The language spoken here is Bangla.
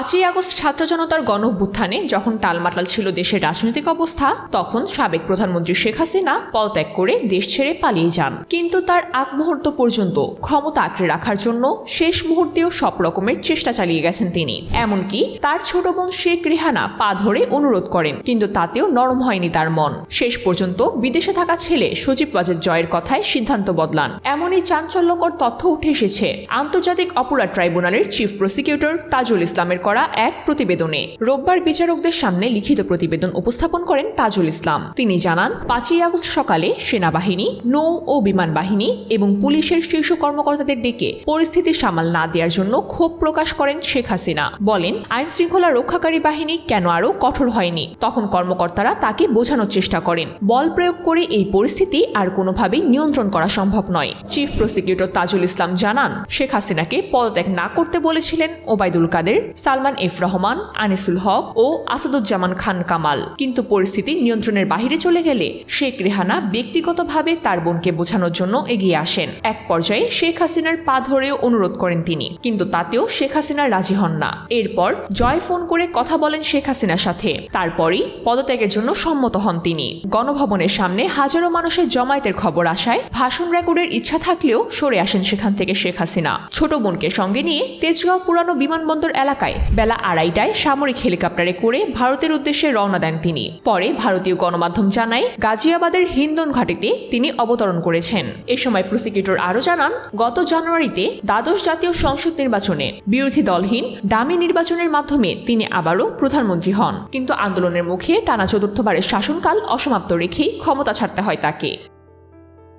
পাঁচই আগস্ট ছাত্র জনতার গণ অভ্যুত্থানে যখন টালমাটাল ছিল দেশের রাজনৈতিক অবস্থা, তখন সাবেক প্রধানমন্ত্রী শেখ হাসিনা পদত্যাগ করে দেশ ছেড়ে পালিয়ে যান। কিন্তু তার আগ মুহূর্ত পর্যন্ত ক্ষমতা আঁকড়ে রাখার জন্য শেষ মুহূর্তেও সব রকমের চেষ্টা চালিয়ে গেছেন তিনি। এমনকি তার ছোট বোন শেখ রেহানা পা ধরে অনুরোধ করেন, কিন্তু তাতেও নরম হয়নি তার মন। শেষ পর্যন্ত বিদেশে থাকা ছেলে সজীব ওয়াজেদ জয়ের কথায় সিদ্ধান্ত বদলান। এমনই চাঞ্চল্যকর তথ্য উঠে এসেছে। আন্তর্জাতিক অপরাধ ট্রাইব্যুনালের চিফ প্রসিকিউটর তাজুল ইসলামের করা এক প্রতিবেদনে। রোববার বিচারকদের সামনে লিখিত প্রতিবেদন উপস্থাপন করেন তাজুল ইসলাম। তিনি জানান, পাঁচই আগস্ট সকালে সেনাবাহিনী, নৌ ও বিমান বাহিনী এবং পুলিশের শীর্ষ কর্মকর্তাদের ডেকে পরিস্থিতি সামাল না দেওয়ার জন্য ক্ষোভ প্রকাশ করেন শেখ হাসিনা। বলেন আইন শৃঙ্খলা রক্ষাকারী বাহিনী কেন আরও কঠোর হয়নি? তখন কর্মকর্তারা তাকে বোঝানোর চেষ্টা করেন। বল প্রয়োগ করে এই পরিস্থিতি আর কোনোভাবেই নিয়ন্ত্রণ করা সম্ভব নয়। চিফ প্রসিকিউটর তাজুল ইসলাম জানান, শেখ হাসিনাকে পদত্যাগ না করতে বলেছিলেন ওবায়দুল কাদের সালমান এফ রহমান, আনিসুল হক ও আসাদুজ্জামান খান কামাল। কিন্তু পরিস্থিতি নিয়ন্ত্রণের বাইরে চলে গেলে শেখ রেহানা ব্যক্তিগতভাবে তার বোনকে বোঝানোর জন্য এগিয়ে আসেন। এক পর্যায়ে শেখ হাসিনার পা ধরেও অনুরোধ করেন তিনি, কিন্তু তাতেও শেখ হাসিনা রাজি হন না। এরপর জয় ফোন করে কথা বলেন শেখ হাসিনার সাথে। তারপরই পদত্যাগের জন্য সম্মত হন তিনি। গণভবনের সামনে হাজারো মানুষের জমায়েতের খবর আসায় ভাষণ রেকর্ডের ইচ্ছা থাকলেও সরে আসেন সেখান থেকে শেখ হাসিনা। ছোট বোনকে সঙ্গে নিয়ে তেজগাঁও পুরানো বিমানবন্দর এলাকায় বেলা আড়াইটায় সামরিক হেলিকপ্টারে করে ভারতের উদ্দেশ্যে রওনা দেন তিনি। পরে ভারতীয় গণমাধ্যম জানায়, গাজিয়াবাদের হিন্দন ঘাটিতে তিনি অবতরণ করেছেন। এ সময় প্রসিকিউটর আরও জানান, গত জানুয়ারিতে দ্বাদশ জাতীয় সংসদ নির্বাচনে বিরোধী দলহীন ডামি নির্বাচনের মাধ্যমে তিনি আবারও প্রধানমন্ত্রী হন। কিন্তু আন্দোলনের মুখে টানা চতুর্থবারের শাসনকাল অসমাপ্ত রেখেই ক্ষমতা ছাড়তে হয় তাকে।